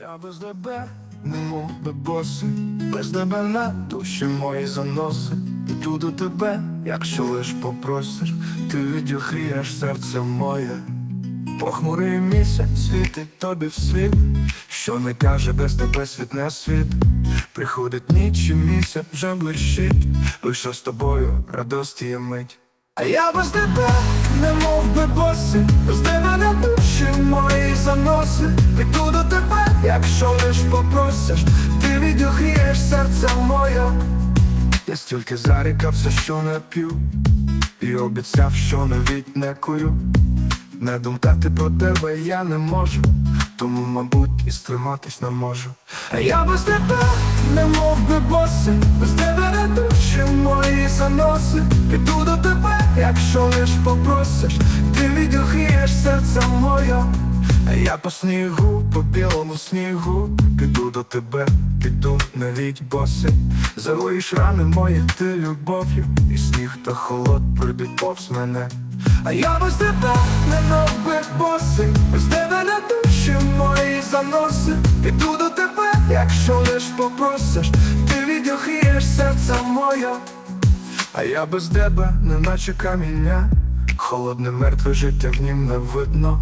Я без тебе, немов би боси, без тебе на душі мої заноси. Іду до тебе, якщо лиш попросиш, ти відігрієш серце моє. Похмурий місяць світить тобі вслід, що не каже без тебе світ не світ. Приходить ніч і місяць вже блищить, лише з тобою радості є мить. А я без тебе, не мов би боси, без тебе на душі мої заноси. Піду до тебе, якщо лиш попросиш, ти відігрієш серце моє. Я стільки зарікався, що не п'ю, і обіцяв, що навіть не курю. Не думати про тебе я не можу, тому, мабуть, і стриматись не можу. Я без тебе, не мов би боси, без тебе не душі мої заноси. Піду до тебе, якщо лиш попросиш, ти відігрієш серце моє. Я по снігу, по білому снігу, піду до тебе, піду навіть боси. Залиєш рани мої ти любов'ю, і сніг та холод прийдуть повз мене. А я без тебе не би боси, без тебе на душі мої заноси. Піду до тебе, якщо лиш попросиш, ти відігрієш серце моє. А я без тебе, неначе каміння, холодне мертве життя в нім не видно.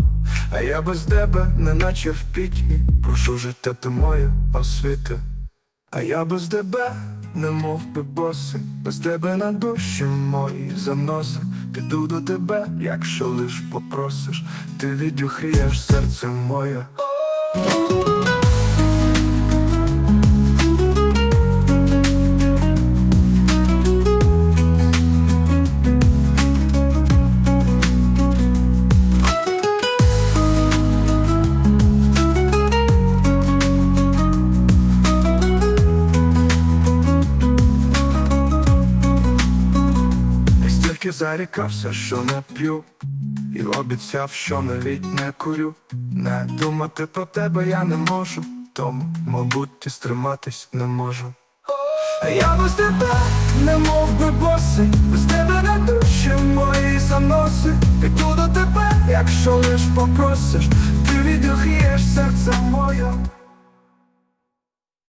А я без тебе, неначе в пітьмі, прошу життя ти моє освіти. А я без тебе, не мов би боси, без тебе на душі мої заноси. Піду до тебе, якщо лиш попросиш, ти відюхрієш серце моє. Зарікався, що не п'ю, і обіцяв, що навіть не курю. Не думати про тебе я не можу, тому, мабуть, і стриматись не можу. Я без тебе, не мов би боси, без тебе на душі мої заноси. Піду до тебе, якщо лиш попросиш, ти відігрієш серце моє.